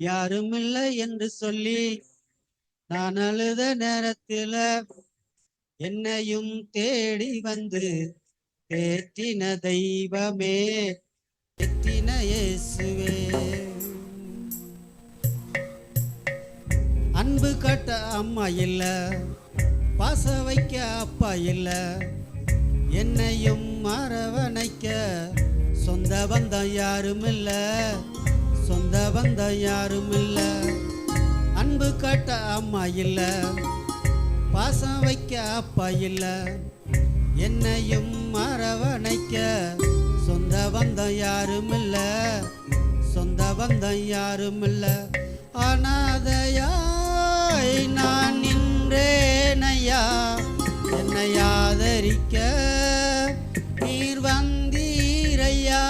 யாரும் இல்லை என்று சொல்லி நான் அழுத நேரத்துல என்னையும் தேடி வந்து தேற்றின தெய்வமே எத்தின இயேசுவே. அன்பு கட்ட அம்மா இல்ல பாச வைக்க அப்பா இல்ல என்னையும் மறவணைக்க சொந்த பந்தம் யாரும் இல்லை சொந்த பந்தம் யாரும் இல்ல அன்பு காட்ட அம்மா இல்ல. பாசம் வைக்க அப்பா இல்ல. என்னையும் மரவணைக்க சொந்த பந்தம் யாரும் இல்ல சொந்த பந்தம் யாரும் இல்ல அனாதையாய் நான் நின்றேனையா. என்னை ஆதரிக்க நீர் வந்தீரையா.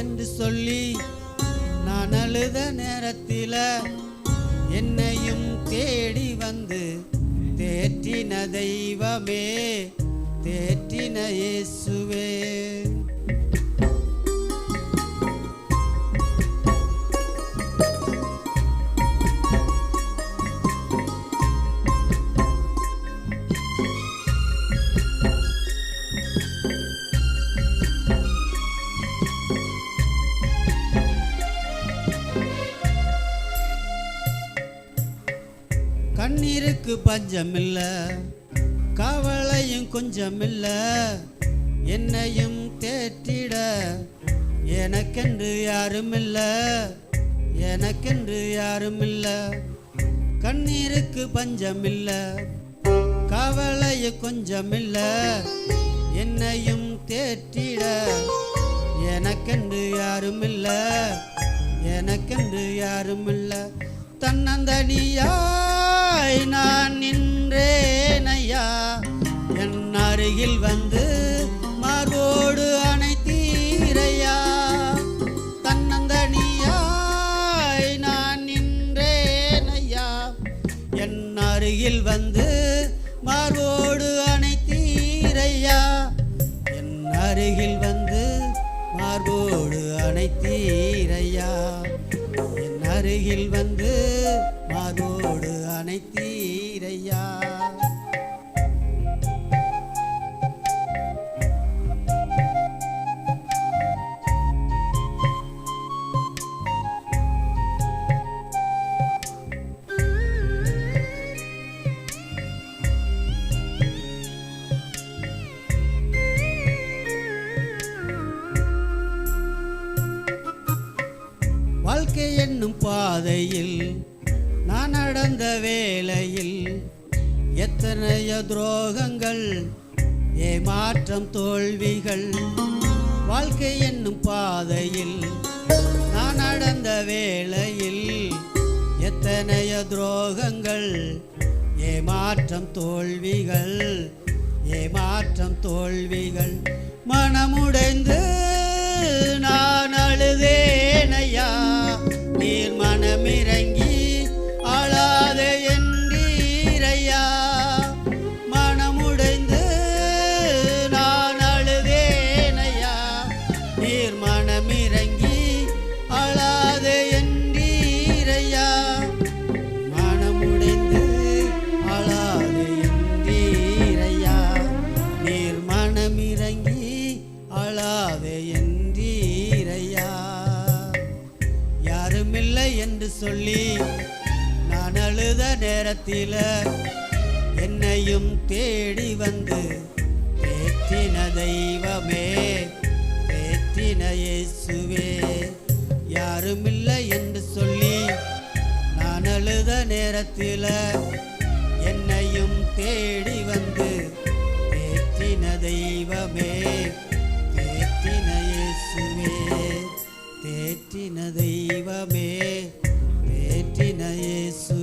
என்று சொல்லி நான் அழுத நேரத்தில் என்னையும் தேடி வந்து தேற்றின தெய்வமே தேற்றின இயேசுவே. கண்ணீருக்கு பஞ்சமில்ல கவலையும் கொஞ்சமில்ல என்னையும் தேற்றிட. எனக்கென்று யாருமில்ல எனக்கென்று யாருமில்ல. கண்ணீருக்கு பஞ்சமில்ல கவலையும் கொஞ்சமில்ல என்னையும் தேற்றிட. எனக்கென்று யாருமில்ல எனக்கென்று யாருமில்ல. தன்னந்தனியாய் நான் நின்றேனையா? என் அருகில் வந்து மார்போடு அணைத்தீரையா? தன்னந்தனியாய் நான் நின்றேனையா? என் அருகில் வந்து மார்போடு அணைத்தீரையா? என் அருகில் வந்து மார்போடு அணைத்தீரையா? என் அருகில் வந்து மார்போடு அணைத்தீரையா வாழ்க்கை என்னும் பாதையில் நான் நடந்த வேளையில் எத்தனைய துரோகங்கள் ஏமாற்றம் தோல்விகள் வாழ்க்கை என்னும் பாதையில் நான் நடந்த வேளையில் எத்தனைய துரோகங்கள் ஏமாற்றம் தோல்விகள் ஏமாற்றம் தோல்விகள். மனமுடைந்து நான் அழுதேன். என்று சொல்லி நான் அழுத நேரத்தில் என்னையும் தேடி வந்து தேற்றின தெய்வமே தேற்றின இயேசுவே. யாருமில்லை என்று சொல்லி நான் அழுத நேரத்தில் என்னையும் தேடி வந்து தேற்றின தெய்வமே. தேற்றின தெய்வமே தேற்றின இயேசு.